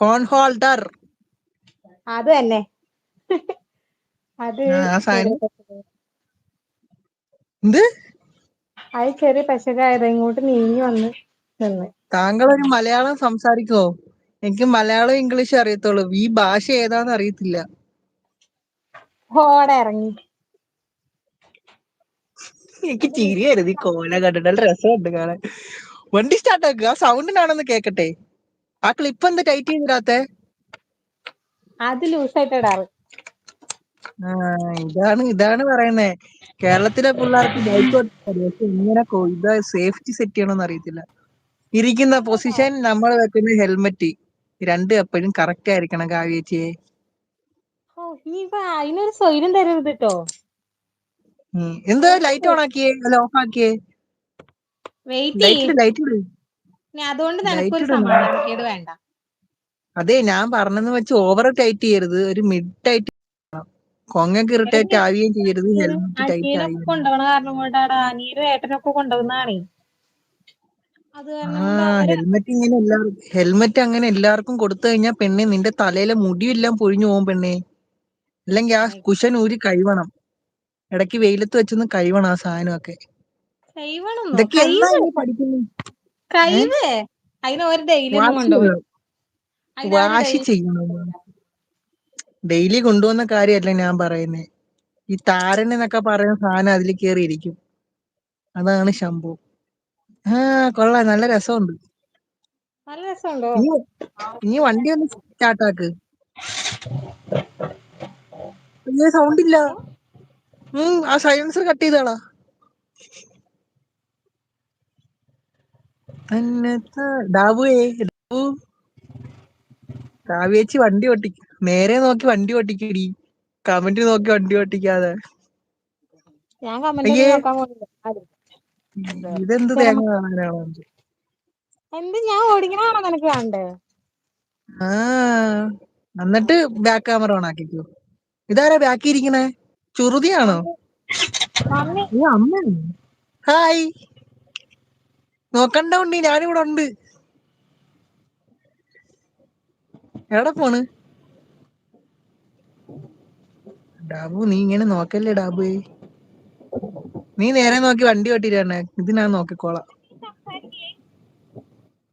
Phone holder അത് തന്നെ. അത്. എന്ത്? അത് ചെറിയ പശകായത് ഇങ്ങോട്ട് നീങ്ങി വന്ന് നിന്ന്. താങ്കൾ ഒരു മലയാളം സംസാരിക്കോ? എനിക്ക് മലയാളം ഇംഗ്ലീഷ് അറിയത്തുള്ളൂ. ഈ ഭാഷ ഏതാന്ന് അറിയത്തില്ല. പോടെ ഇറങ്ങി. എനിക്ക് ചിരി വരുന്നു ഈ കോല കണ്ടിട്ട്. നല്ല രസമുണ്ട് കാണാൻ. വണ്ടി സ്റ്റാർട്ട് ആക്കുക സൗണ്ടിനാണെന്ന് കേക്കട്ടെ. ആ ക്ലിപ്പ് എന്ത് ടൈറ്റ് ചെയ്തിടാത്തെ? അത് ലൂസായിട്ട് ഇടാറ്. ഇതാണ് ഇതാണ് പറയുന്നേ. കേരളത്തിലെ പിള്ളേർക്ക് ബൈക്ക് പക്ഷെ ഇങ്ങനെ ഇത് സേഫ്റ്റി സെറ്റ് ചെയ്യണമെന്ന് അറിയത്തില്ല. ഇരിക്കുന്ന പൊസിഷൻ നമ്മൾ വെക്കുന്ന ഹെൽമെറ്റ് രണ്ട് എപ്പോഴും കറക്റ്റ് ആയിരിക്കണം കാവ്യേച്ചിയെ. അതിനൊരു സ്വൈര്യം തരരുത് കേട്ടോ ഉം. എന്താ ലൈറ്റ് ഓൺ ആക്കിയേ? അല്ല ഓഫ് ആക്കിയേ? ലൈറ്റ് ലൈറ്റ് അതുകൊണ്ട് നിനക്കൊരു സമാധാനക്കേട് വേണ്ട. അതെ ഞാൻ പറഞ്ഞെന്ന് വെച്ച് ഓവർ ടൈറ്റ് ചെയ്യരുത്. ഒരു മിഡ് ടൈറ്റ് കൊങ്ങക്ക് ഇറിറ്റേറ്റ് ആവുകയും ചെയ്യരുത്. ഹെൽമെറ്റ് ടൈറ്റ് ആയി കൊണ്ടുപോകണ കാരണം കൊണ്ടാടാ. ഏട്ടനൊക്കെ കൊണ്ടുപോകുന്നതാണേ. ആ ഹെൽമെറ്റ് ഇങ്ങനെ എല്ലാവർക്കും ഹെൽമെറ്റ് അങ്ങനെ എല്ലാവർക്കും കൊടുത്തു കഴിഞ്ഞാൽ പെണ്ണെ നിന്റെ തലയിലെ മുടിയെല്ലാം പൊഴിഞ്ഞു പോകും പെണ്ണെ. അല്ലെങ്കിൽ ആ കുശൻ കുഷൻ ഊരി കഴിവണം. ഇടയ്ക്ക് വെയിലത്ത് വെച്ചൊന്ന് കഴിവണം ആ സാധനമൊക്കെ. ഇതൊക്കെ എന്നാ കൈവ് അതിന് ഒരു ഡെയിലി വാശിയുള്ള വാശി ചെയ്യണം. ഡെയിലി കൊണ്ടുവന്ന കാര്യമല്ല ഞാൻ പറയുന്നത് ഈ താരൻ എന്നൊക്കെ പറയുന്ന സാധനം അതിൽ കയറിയിരിക്കും. അതാണ് ശംഭു ആ കൊള്ളാം. നല്ല രസമുണ്ട്. നല്ല രസമുണ്ടോ? ഇനി വണ്ടി ഒന്ന് സ്റ്റാർട്ടാക്ക് സൗണ്ട് ഇല്ല. ആ സൈലൻസർ കട്ട് ചെയ്താളാ. ഡാബുവേ ഡാബു കാവ്യേച്ചി വണ്ടി ഓട്ടിക്ക. നേരെ നോക്കി വണ്ടി ഓട്ടിക്കടി. കമന്റ് നോക്കി വണ്ടി ഓട്ടിക്കാതെ. ഇതെന്ത് തേങ്ങ എന്ത് ഞാൻ ഓടിക്കണാണോ നിനക്ക് ആ എന്നിട്ട് ബാക്ക് ക്യാമറ ഓൺ ആക്കിക്കോ. ഇതാരാ ബാക്കി ഇരിക്കണേ? ചുറുതിയാണോ? ഹായ് നോക്കണ്ട ഉണ്ണി ഞാനിവിടെ ഉണ്ട്. എവിടെ പോണ്? ഡാബു നീ ഇങ്ങനെ നോക്കല്ലേ ഡാബു? നീ നേരെ നോക്കി വണ്ടി വെട്ടിട്ടാണ് ഇത് ഞാൻ നോക്കിക്കോളാം.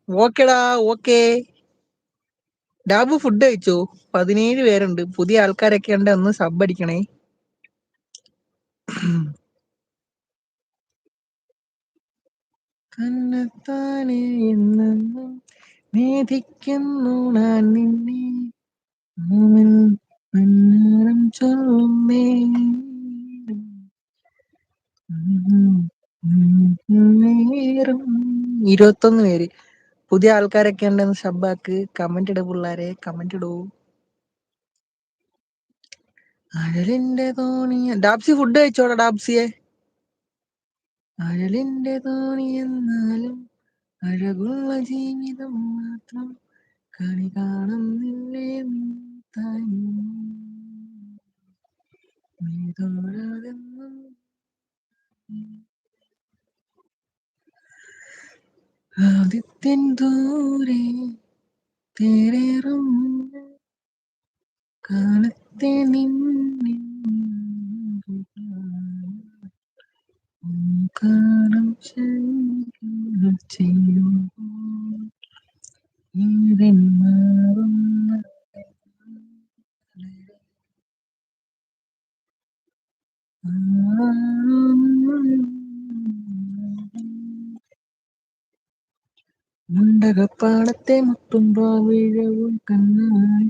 ഓക്കേടാ ഓക്കേ. ഡാബു ഫുഡ് കഴിച്ചോ? പതിനേഴ് പേരുണ്ട്. പുതിയ ആൾക്കാരൊക്കെ ഉണ്ട് ഒന്ന് സബ് അടിക്കണേ. തന്നെത്താനെ എന്നെന്നും നേദിക്കുന്നു ഞാൻ നിന്നെ. ഓമൻ മന്മരം ചൊല്ലും നേരം നേരം ഇരുപത്തൊന്ന് പേര്. പുതിയ ആൾക്കാരൊക്കെ ഉണ്ടെന്ന് സബ്ബാക്ക് കമന്റ് ഇട പിള്ളാരെ കമന്റ് ഇടൂ. അഴലിന്റെ തോണി. ഡാബ്സി ഫുഡ് കഴിച്ചോടാ ഡാപ്സിയെ അഴലിന്റെ തോണി എന്നാലും അഴകുള്ള ജീവിതം മാത്രം കണി കാണും നിന്നെ നീതോരാതെന്നും ആദിത്യൻ ദൂരെ തേരേറും കാലത്തെ നിന്നെ കാലം ചെയ്യുമ്പോൾ മാറുന്ന മുണ്ടകപ്പാടത്തെ മുത്തുമ്പോ വീഴവും കണ്ണായി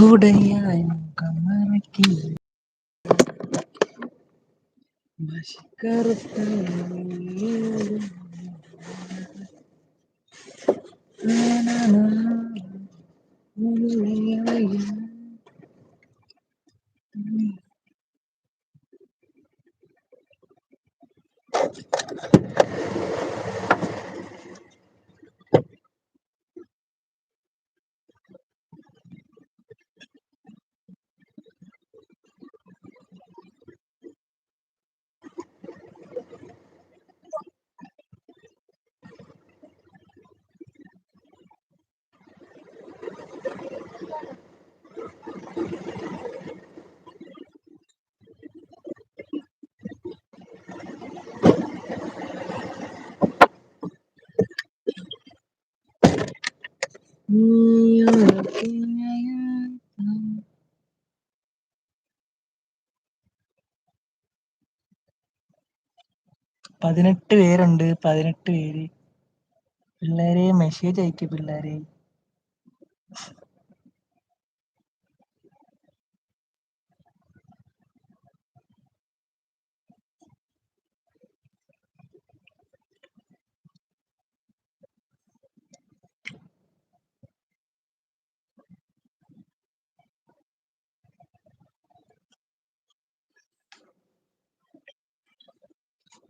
മറക്കൂടയായി മുഖം മറയ്ക്കും മഷിക്കറുത്ത ഉള്ളിലറിയും. പതിനെട്ട് പേരുണ്ട് പതിനെട്ട് പേര്. പിള്ളേരെ മെസ്സേജ് അയക്ക് പിള്ളേരെ.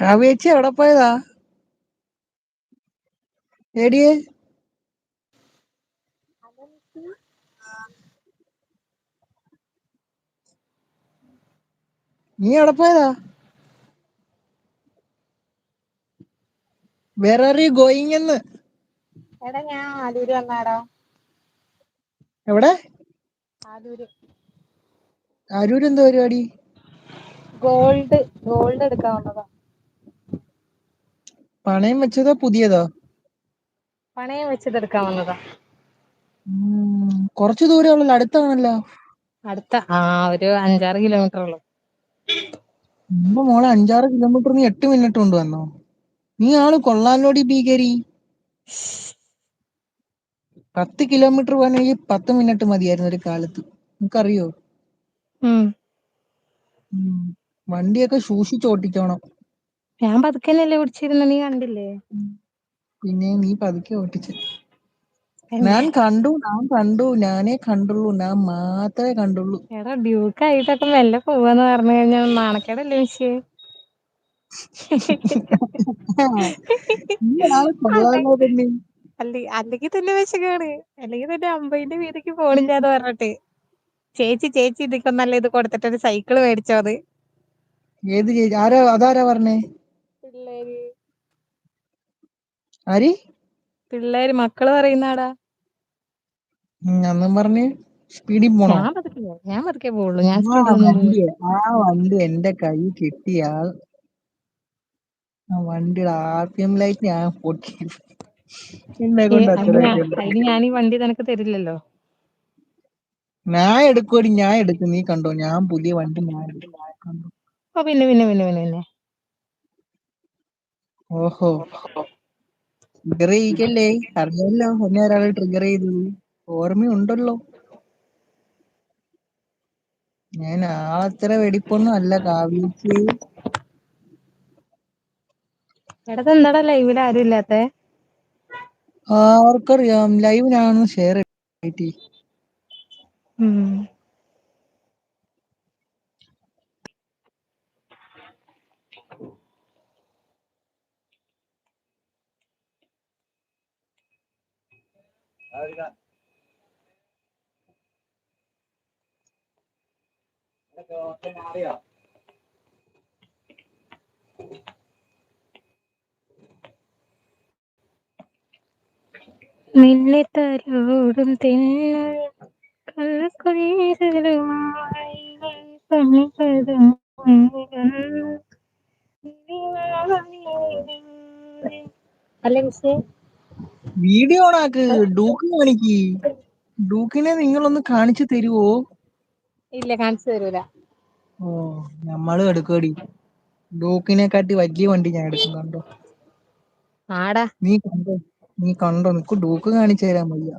കാവേച്ചി എവിടെ പോയതാ? എടിയെ നീ എവിടെ പോയതാ? വേറെ ആർ യു ഗോയിങ് എന്ന്. എടാ ഞാൻ ആലൂര് വന്നാടാ. എവിടെ? ആലൂര്. അരൂര് എന്താ പരിപാടി? ഗോൾഡ് ഗോൾഡ് എടുക്കാൻ വന്നതാ. പണയം വെച്ചതോ പുതിയതോ? പണയം വെച്ചത് എടുക്കാൻ വന്നതാ കുറച്ച് ദൂരേ ഉള്ളല്ലോ അടുത്താണല്ലോ. അടുത്ത ആ ഒരു അഞ്ചാറ് കിലോമീറ്റർ ഉള്ളു. മോളെ അഞ്ചാറ് കിലോമീറ്റർ നീ എട്ട് മിനിറ്റ് കൊണ്ട് വന്നോ. നീ ആൾ കൊള്ളാലോടി ഭീകരി. പത്ത് കിലോമീറ്റർ പോകാനെങ്കിൽ പത്ത് മിനിറ്റ് മതിയായിരുന്നു ഒരു കാലത്ത്. നിനക്കറിയോ. വണ്ടിയൊക്കെ സൂക്ഷിച്ച് ഓട്ടിച്ചോണം ഞാൻ പതുക്കന്നെയല്ലേ പിടിച്ചിരുന്ന? നീ കണ്ടില്ലേ? പിന്നെ നീ പതുക്കെ ഓടിച്ചു ഞാൻ കണ്ടു ഞാൻ കണ്ടു ഞാനേ കണ്ടുള്ളൂ ഞാൻ മാത്രമേ കണ്ടുള്ളൂ. എടാ ഡ്യൂക്ക് ആയിട്ടൊക്കെ മെല്ലെ പോവാന്ന് പറഞ്ഞു കഴിഞ്ഞാൽ നാണക്കേടല്ലേ മിഷേ അല്ലെങ്കിൽ തന്നെ. വിശകാണ് അല്ലെങ്കിൽ തന്നെ അമ്പതിന്റെ വീതിക്ക് പോണില്ലാന്ന് പറഞ്ഞിട്ട്. ചേച്ചി ചേച്ചി ഇതിക്കൊന്നല്ല ഇത് കൊടുത്തിട്ട് ഒരു സൈക്കിൾ മേടിച്ചോ അത്? ഏത് ചേച്ചി? ആരാ അതാരാ പറഞ്ഞേ പിള്ളേര് ആര്? പിള്ളേര് മക്കൾ പറയുന്നാടാ. ഉം, പറഞ്ഞു സ്പീഡിൽ പോണോ? ഞാൻ പതുക്കെ പോകും ഞാൻ പതുക്കെ പോവുള്ളൂ. ഞാൻ ആ സ്പീഡിലൊന്നും വണ്ടി പോവില്ല. ആ വണ്ടി എന്റെ കൈ കിട്ടിയാൽ ആ വണ്ടിയുടെ ആർ പി എം ലൈറ്റ് ഞാൻ പൊട്ടി എന്നെ ഏ കൊണ്ട് അതിന് ഞാൻ അതിന് ഞാൻ ഈ വണ്ടി നിനക്ക് തരില്ലല്ലോ? ഞാൻ എടുക്കുവടി ഞാൻ എടുക്കും. നീ കണ്ടോ? ഞാൻ പുതിയ വണ്ടി ഞാൻ എടുക്കും. കണ്ടോ ഓ പിന്നെ പിന്നെ പിന്നെ പിന്നെ. പിന്നെ ഓഹോ ട്രിഗർ ചെയ്യിക്കല്ലേ? അറിയാലോ എന്നെ ഒരാൾ ട്രിഗർ ചെയ്തത് ഓർമ്മയുണ്ടല്ലോ. ഞാൻ ആളത്ര വെടിപ്പൊന്നും അല്ല എടത് എന്താടാ ലൈവിൽ ആരും ഇല്ലാത്തെ? ആർക്കറിയാം ലൈവ് നിന്നെ തരോടും തിന്നൽ കള്ളക്കുരുമായി മിസ്സേ? വീഡിയോ ഓണാക്ക് ഡൂക്ക് കാണിക്ക് ഡൂക്കിനെ നിങ്ങളൊന്ന് കാണിച്ചു തരുവോ? ഇല്ല കാണിച്ചു തരൂല. ഓ നമ്മൾ എടുക്കടി ഡൂക്കിനെ കാട്ടി വലിയ വണ്ടി ഞാൻ എടുക്കും കണ്ടോ. ആടാ. നീ കണ്ടോ? നീ കണ്ടോ? നിക്ക് ഡൂക്ക് കാണിച്ചു തരാൻ വയ്യ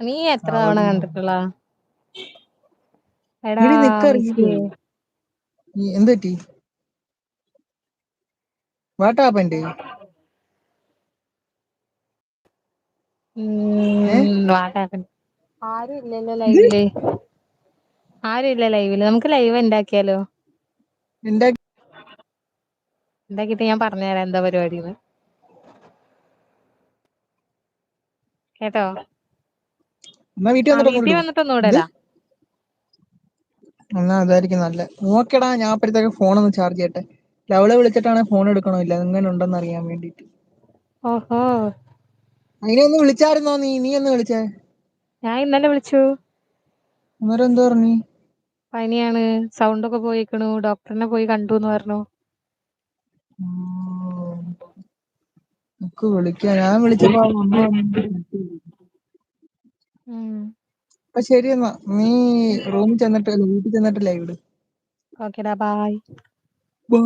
നീ എത്ര തവണ കണ്ടിട്ടുള്ള എടാ വാട്ടാപ്പന്റെ എന്ത് പറ്റി ആരും ഇല്ലല്ലോ ലൈവിൽ. ആരും ഇല്ല ലൈവിൽ? നമുക്ക് ലൈവ് ഉണ്ടാക്കിയാലോ? എന്റെ ഉണ്ടാക്കിട്ട് ഞാൻ പറഞ്ഞുതരാം എന്താ പരിപാടിന്ന്. കേട്ടോ? ആ വീട്ടിൽ ഒന്നിടും വന്നിട്ട് ഒന്നും ഇടലാ എന്നാ അതായിരിക്കും നല്ല നോക്കടാ ഞാൻ അപ്പോഴത്തേക്ക് ഫോൺ ഒന്ന് ചാർജ് ചെയ്യട്ടെ. ലവളെ വിളിച്ചിട്ടാണ് ഫോൺ എടുക്കണമില്ല എങ്ങനെ ഉണ്ടെന്ന് അറിയാൻ വേണ്ടിട്ട് ഓഹോ. അതിനെ ഒന്ന് വിളിച്ചായിരുന്നോ നീ? നീ ഒന്ന് വിളിച്ചേ. ഞാൻ ഇന്നലെ വിളിച്ചു. അന്നേരം എന്തോ പറഞ്ഞു? പനിയാണ്. സൗണ്ട് ഒക്കെ പോയിക്കണു. ഡോക്ടറിനെ പോയി കണ്ടുന്ന് പറഞ്ഞു. എനിക്ക് വിളിക്കാം. ഞാൻ വിളിച്ചപ്പോ അപ്പൊ ശരി എന്നാ. നീ റൂമിൽ ചെന്നിട്ട് വീട്ടിൽ ചെന്നിട്ട് ലൈവ് ഇട്. ഓക്കെടാ ബൈ ബൈ